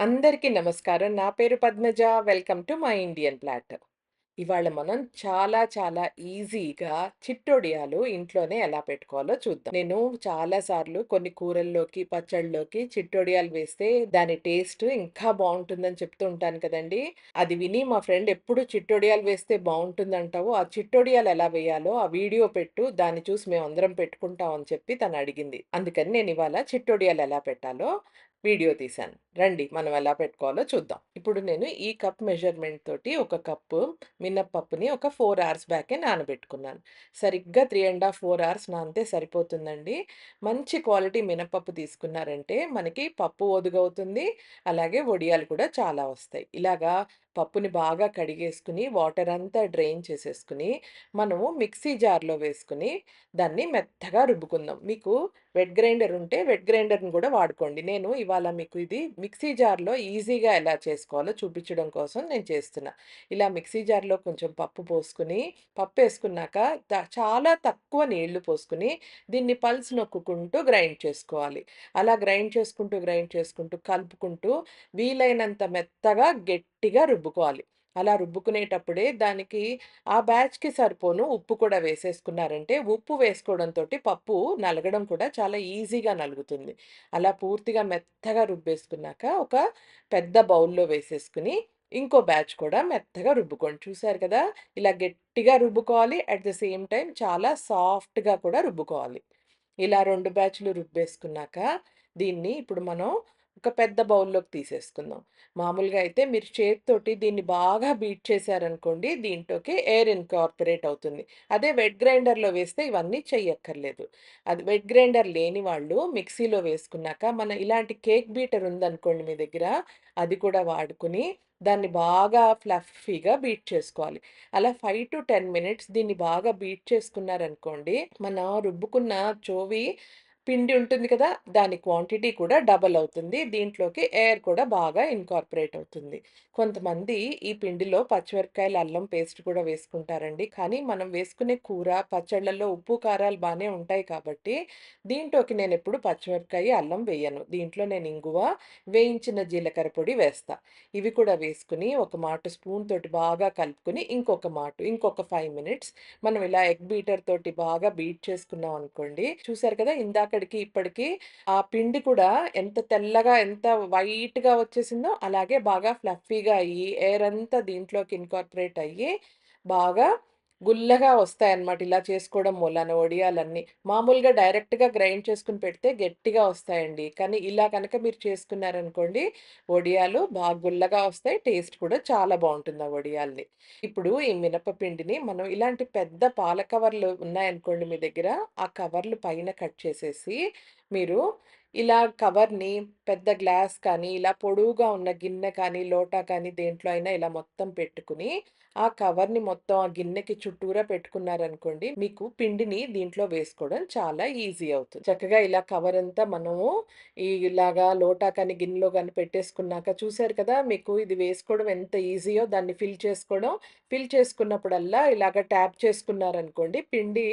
అందరికీ నమస్కారం. నా పేరు Padmaja. Welcome to my Indian plate. ఇవాళ మనం చాలా చాలా ఈజీగా చిట్టొడియాలు ఇంట్లోనే ఎలా పెట్టుకోవాలో చూద్దాం. నేను చాలా సార్లు కొన్ని కూరల్లోకి, పచ్చళ్ళలోకి చిట్టొడియాలు వేస్తే దాని టేస్ట్ ఇంకా బాగుంటుందని చెప్తూ ఉంటాను కదండీ! అది విని మా ఫ్రెండ్ ఎప్పుడు చిట్టొడియాలు వేస్తే బాగుంటుందంటావు ఆ చిట్టొడియాలు ఎలా వేయాలో ఆ వీడియో పెట్టు. దాన్ని చూసి మేము అందరం పెట్టుకుంటాం అని చెప్పి తను అడిగింది. అందుకని నేను ఇవాళ చిట్టొడియాలు ఎలా పెట్టాలో వీడియో తీశాను. రండి మనం ఎలా పెట్టుకోవాలో చూద్దాం. ఇప్పుడు నేను ఈ కప్ మెజర్‌మెంట్ తోటి ఒక కప్పు మినప్పప్పుని ఒక ఫోర్ అవర్స్ బ్యాకే నానబెట్టుకున్నాను. సరిగ్గా 3 ½ 4 అవర్స్ నానితే సరిపోతుందండి. మంచి క్వాలిటీ మినపప్పు తీసుకున్నారంటే మనకి పప్పు ఒదుగవుతుంది. అలాగే వడియాలు కూడా చాలా వస్తాయి. ఇలాగా పప్పుని బాగా కడిగేసుకుని వాటర్ అంతా డ్రైన్ చేసేసుకుని మనము మిక్సీ జార్‌లో వేసుకుని దాన్ని మెత్తగా రుబ్బుకుందాం. మీకు వెట్ గ్రైండర్ ఉంటే వెట్ గ్రైండర్‌ని కూడా వాడుకోండి. నేను ఇవాళ మీకు ఇది మిక్సీ జార్‌లో ఈజీగా ఎలా చేసుకోవాలో చూపించడం కోసం నేను చేస్తున్నా. ఇలా మిక్సీ జార్‌లో కొంచెం పప్పు పోసుకొని, పప్పు వేసుకున్నాక చాలా తక్కువ నీళ్ళు పోసుకొని, దీన్ని పల్స్ నొక్కుకుంటూ గ్రైండ్ చేసుకోవాలి. అలా గ్రైండ్ చేసుకుంటూ, గ్రైండ్ చేసుకుంటూ, కలుపుకుంటూ వీలైనంత మెత్తగా, గట్టిగా రుబ్బుకోవాలి. అలా రుబ్బుకునేటప్పుడే దానికి ఆ బ్యాచ్‌కి సరిపోను ఉప్పు కూడా వేసేసుకున్నారంటే, ఉప్పు వేసుకోవడంతోటి పప్పు నలగడం కూడా చాలా ఈజీగా నలుగుతుంది. అలా పూర్తిగా మెత్తగా రుబ్బేసుకున్నాక ఒక పెద్ద బౌల్‌లో వేసేసుకుని ఇంకో బ్యాచ్ కూడా మెత్తగా రుబ్బుకోండి. చూసారు కదా! ఇలా గట్టిగా రుబ్బుకోవాలి. అట్ ద సేమ్ టైం చాలా సాఫ్ట్‌గా కూడా రుబ్బుకోవాలి. ఇలా రెండు బ్యాచ్‌లు రుబ్బేసుకున్నాక, దీన్ని ఇప్పుడు మనం ఒక పెద్ద బౌల్‌లోకి తీసేసుకుందాం. మామూలుగా అయితే మీరు చేతితోటి దీన్ని బాగా బీట్ చేశారనుకోండి, దీంట్లోకి ఎయిర్ ఇన్కార్పొరేట్ అవుతుంది. అదే వెట్ గ్రైండర్‌లో వేస్తే ఇవన్నీ చెయ్యక్కర్లేదు. అది వెట్ గ్రైండర్ లేని వాళ్ళు మిక్సీలో వేసుకున్నాక, మన ఇలాంటి కేక్ బీటర్ ఉందనుకోండి మీ దగ్గర, అది కూడా వాడుకుని దాన్ని బాగా ఫ్లఫీగా బీట్ చేసుకోవాలి. అలా 5-10 మినిట్స్ దీన్ని బాగా బీట్ చేసుకున్నారనుకోండి, మన రుబ్బుకున్న చోవి పిండి ఉంటుంది కదా! దాని క్వాంటిటీ కూడా డబల్ అవుతుంది. దీంట్లోకి ఎయిర్ కూడా బాగా ఇన్కార్పొరేట్ అవుతుంది. కొంతమంది ఈ పిండిలో పచ్చిమిరపకాయలు, అల్లం పేస్ట్ కూడా వేసుకుంటారండి. కానీ మనం వేసుకునే కూర, పచ్చళ్ళల్లో ఉప్పు, కారాలు బాగానే ఉంటాయి కాబట్టి, దీంట్లోకి నేను ఎప్పుడు పచ్చిమిరపకాయ, అల్లం వేయను. దీంట్లో నేను ఇంగువ, వేయించిన జీలకర్ర పొడి వేస్తా. ఇవి కూడా వేసుకుని ఒక మాటు స్పూన్ తోటి బాగా కలుపుకొని, ఇంకొక మాటు, ఇంకొక ఫైవ్ మినిట్స్ మనం ఇలా ఎగ్ బీటర్ తోటి బాగా బీట్ చేసుకున్నాం అనుకోండి. చూసారు కదా! ఇందాక అక్కడికి ఇప్పటికి ఆ పిండి కూడా ఎంత తెల్లగా, ఎంత వైట్‌గా వచ్చేసిందో, అలాగే బాగా ఫ్లఫీగా అయ్యి, ఎయిర్ అంతా దీంట్లోకి ఇన్కార్పొరేట్ అయ్యి, బాగా గుల్లగా వస్తాయన్నమాట. ఇలా చేసుకోవడం మూలాన వడియాలన్నీ. మామూలుగా డైరెక్ట్‌గా గ్రైండ్ చేసుకుని పెడితే గట్టిగా వస్తాయండి. కానీ ఇలా కనుక మీరు చేసుకున్నారనుకోండి, వడియాలు బాగా గుల్లగా వస్తాయి. టేస్ట్ కూడా చాలా బాగుంటుంది ఆ వడియాల్ని. ఇప్పుడు ఈ మినపపిండిని మనం ఇలాంటి పెద్ద పాల కవర్లు ఉన్నాయనుకోండి మీ దగ్గర, ఆ కవర్లు పైన కట్ చేసేసి, మీరు ఇలా కవర్‌ని పెద్ద గ్లాస్ కానీ, ఇలా పొడువుగా ఉన్న గిన్నె కానీ, లోటా కానీ దేంట్లో అయినా ఇలా మొత్తం పెట్టుకుని ఆ కవర్‌ని మొత్తం ఆ గిన్నెకి చుట్టూరా పెట్టుకున్నారనుకోండి, మీకు పిండిని దీంట్లో వేసుకోవడం చాలా ఈజీ అవుతుంది. చక్కగా ఇలా కవర్ అంతా మనము ఈ ఇలాగా లోటా కానీ, గిన్నెలో కానీ పెట్టేసుకున్నాక చూసారు కదా! మీకు ఇది వేసుకోవడం ఎంత ఈజీయో దాన్ని ఫిల్ చేసుకోవడం. ఫిల్ చేసుకున్నప్పుడల్లా ఇలాగ ట్యాప్ చేసుకున్నారనుకోండి, పిండి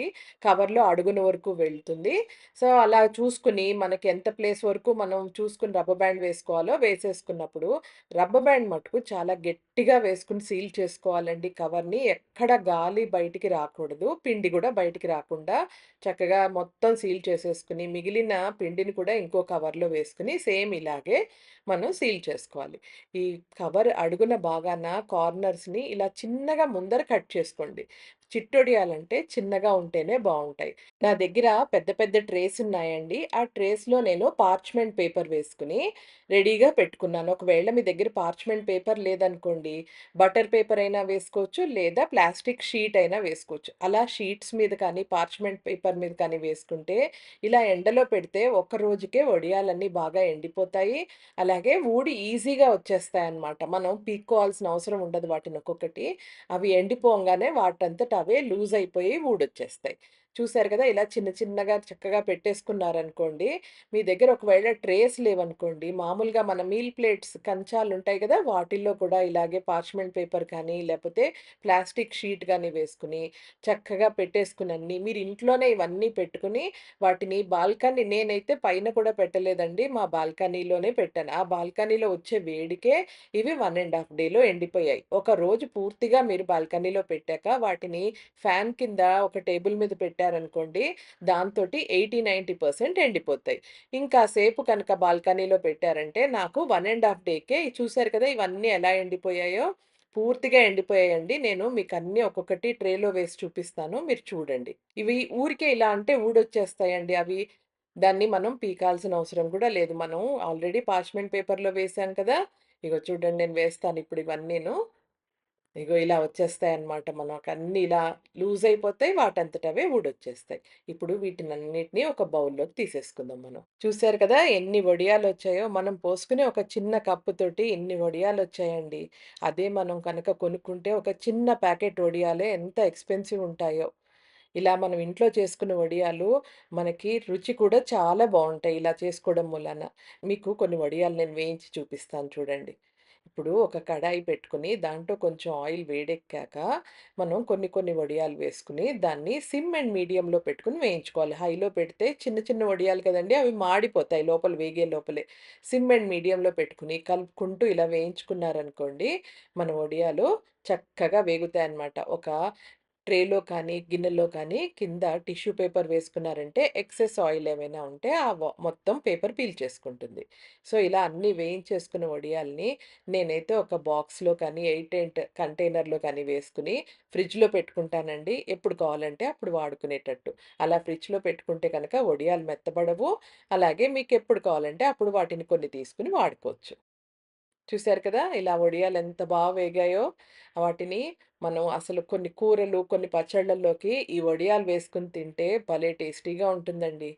కవర్‌లో అడుగున వరకు వెళ్తుంది. సో, అలా చూసుకుని మనకి ఎంత ప్లేస్ వరకు మనం చూసుకుని రబ్బర్ బ్యాండ్ వేసుకోవాలో వేసేసుకున్నప్పుడు, రబ్బర్ బ్యాండ్ మటుకు చాలా గట్టిగా వేసుకుని సీల్ చేసుకోవాలండి కవర్‌ని. ఎక్కడ గాలి బయటికి రాకూడదు. పిండి కూడా బయటికి రాకుండా చక్కగా మొత్తం సీల్ చేసేసుకుని మిగిలిన పిండిని కూడా ఇంకో కవర్‌లో వేసుకుని సేమ్ ఇలాగే మనం సీల్ చేసుకోవాలి. ఈ కవర్ అడుగున బాగాన కార్నర్స్‌ని ఇలా చిన్నగా ముందర కట్ చేసుకోండి. చిట్టొడియాలంటే చిన్నగా ఉంటేనే బాగుంటాయి నా దగ్గర పెద్ద పెద్ద ట్రేస్ ఉన్నాయండి. ఆ ట్రేస్‌లో నేను పార్చ్‌మెంట్ పేపర్ వేసుకుని రెడీగా పెట్టుకున్నాను. ఒకవేళ మీ దగ్గర పార్చ్‌మెంట్ పేపర్ లేదనుకోండి, బటర్ పేపర్ అయినా వేసుకోవచ్చు, లేదా ప్లాస్టిక్ షీట్ అయినా వేసుకోవచ్చు. అలా షీట్స్ మీద కానీ, పార్చ్‌మెంట్ పేపర్ మీద కానీ వేసుకుంటే, ఇలా ఎండలో పెడితే ఒక్క రోజుకే వడియాలన్నీ బాగా ఎండిపోతాయి. అలాగే ఊడి ఈజీగా వచ్చేస్తాయి అన్నమాట మనం పీక్కోవాల్సిన అవసరం ఉండదు వాటిని ఒక్కొక్కటి. అవి ఎండిపోగానే వాటంతట అవే లూజ్ అయిపోయి ఊడొచ్చేస్తాయి. చూసారు కదా! ఇలా చిన్న చిన్నగా చక్కగా పెట్టేసుకున్నారనుకోండి, మీ దగ్గర ఒకవేళ ట్రేస్ లేవనుకోండి, మామూలుగా మన మీల్ ప్లేట్స్ కంచాలు ఉంటాయి కదా! వాటిల్లో కూడా ఇలాగే పార్చ్‌మెంట్ పేపర్ కానీ, లేకపోతే ప్లాస్టిక్ షీట్ కానీ వేసుకుని చక్కగా పెట్టేసుకుని మీరు ఇంట్లోనే ఇవన్నీ పెట్టుకుని వాటిని బాల్కనీ నేనైతే పైన కూడా పెట్టలేదండి. మా బాల్కనీలోనే పెట్టాను. ఆ బాల్కనీలో వచ్చే వేడికే ఇవి వన్ అండ్ హాఫ్ డేలో ఎండిపోయాయి. ఒక రోజు పూర్తిగా మీరు బాల్కనీలో పెట్టాక వాటిని ఫ్యాన్ కింద ఒక టేబుల్ మీద పెట్టారనుకోండి, దాంతోటి 80, 90% ఎండిపోతాయి. ఇంకా సేపు కనుక బాల్కనీలో పెట్టారంటే నాకు వన్ అండ్ హాఫ్ డేకే చూసారు కదా! ఇవన్నీ ఎలా ఎండిపోయాయో, పూర్తిగా ఎండిపోయాయండి. నేను మీకు అన్నీ ఒక్కొక్కటి ట్రేలో వేసి చూపిస్తాను. మీరు చూడండి. ఇవి ఊరికే ఇలా అంటే ఊడొచ్చేస్తాయండి అవి. దాన్ని మనం పీకాల్సిన అవసరం కూడా లేదు. మనం ఆల్రెడీ పార్చ్‌మెంట్ పేపర్‌లో వేసాం కదా! ఇగో చూడండి నేను వేస్తాను ఇప్పుడు ఇవన్నీను. ఇగో ఇలా వచ్చేస్తాయన్నమాట. అన్నీ ఇలా లూజ్ అయిపోతాయి. వాటంతటవే ఊడొచ్చేస్తాయి. ఇప్పుడు వీటినన్నిటిని ఒక బౌల్‌లోకి తీసేసుకుందాం మనం. చూసారు కదా! ఎన్ని వడియాలు వచ్చాయో మనం పోసుకునే ఒక చిన్న కప్పుతోటి ఎన్ని వడియాలు వచ్చాయండి అదే మనం కనుక కొనుక్కుంటే ఒక చిన్న ప్యాకెట్ వడియాలే ఎంత ఎక్స్‌పెన్సివ్ ఉంటాయో. ఇలా మనం ఇంట్లో చేసుకున్న వడియాలు మనకి రుచి కూడా చాలా బాగుంటాయి ఇలా చేసుకోవడం మూలాన. మీకు కొన్ని వడియాలు నేను వేయించి చూపిస్తాను చూడండి. ఇప్పుడు ఒక కడాయి పెట్టుకొని దాంట్లో కొంచెం ఆయిల్ వేడెక్కాక మనం కొన్ని కొన్ని వడియాలు వేసుకుని దాన్ని సిమ్ అండ్ మీడియంలో పెట్టుకొని వేయించుకోవాలి. హైలో పెడితే చిన్న చిన్న వడియాలు కదండీ! అవి మాడిపోతాయి లోపల వేగే లోపలే. సిమ్ అండ్ మీడియంలో పెట్టుకుని కలుపుకుంటూ ఇలా వేయించుకున్నారనుకోండి, మన వడియాలు చక్కగా వేగుతాయి అన్నమాట ఒక ట్రేలో కానీ, గిన్నెలో కానీ కింద టిష్యూ పేపర్ వేసుకున్నారంటే ఎక్సెస్ ఆయిల్ ఏమైనా ఉంటే ఆ మొత్తం పేపర్ పీల్చేసుకుంటుంది. సో, ఇలా అన్నీ వేయించేసుకున్న వడియాల్ని నేనైతే ఒక బాక్స్‌లో కానీ, ఎయిట్ ఎయిట్ కంటైనర్‌లో కానీ వేసుకుని ఫ్రిడ్జ్‌లో పెట్టుకుంటానండి. ఎప్పుడు కావాలంటే అప్పుడు వాడుకునేటట్టు. అలా ఫ్రిడ్జ్‌లో పెట్టుకుంటే కనుక వడియాలు మెత్తబడవు. అలాగే మీకు ఎప్పుడు కావాలంటే అప్పుడు వాటిని కొన్ని తీసుకుని వాడుకోవచ్చు. చూశారు కదా! ఇలా వడియాలు ఎంత బాగా వేగాయో. వాటిని మనం అసలు కొన్ని కూరలు, కొన్ని పచ్చళ్ళల్లోకి ఈ వడియాలు వేసుకుని తింటే భలే టేస్టీగా ఉంటుందండి.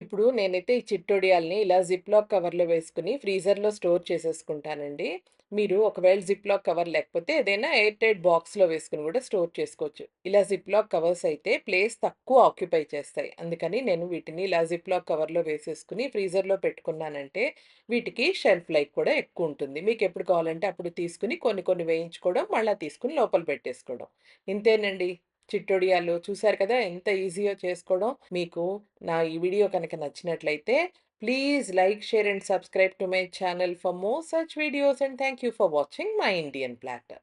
ఇప్పుడు నేనైతే ఈ చిట్టొడియాల్ని ఇలా జిప్‌లాక్ కవర్‌లో వేసుకుని ఫ్రీజర్‌లో స్టోర్ చేసేసుకుంటానండి. మీరు ఒకవేళ జిప్‌లాక్ కవర్ లేకపోతే ఏదైనా ఎయిర్ టైట్ బాక్స్‌లో వేసుకుని కూడా స్టోర్ చేసుకోవచ్చు. ఇలా జిప్‌లాక్ కవర్స్ అయితే ప్లేస్ తక్కువ ఆక్యుపై చేస్తాయి. అందుకని నేను వీటిని ఇలా జిప్‌లాక్ కవర్‌లో వేసేసుకుని ఫ్రీజర్‌లో పెట్టుకున్నానంటే వీటికి షెల్ఫ్ లైఫ్ కూడా ఎక్కువ ఉంటుంది మీకు ఎప్పుడు కావాలంటే అప్పుడు తీసుకుని కొన్ని కొన్ని వేయించుకోవడం, మళ్ళీ తీసుకుని లోపల పెట్టేసుకోవడం. ఇంతేనండి. చిట్టొడియాలు చూసారు కదా! ఎంత ఈజీగా చేసుకోవడం. మీకు నా ఈ వీడియో కనుక నచ్చినట్లయితే Please like, share and subscribe to my channel for more such videos and thank you for watching my Indian platter.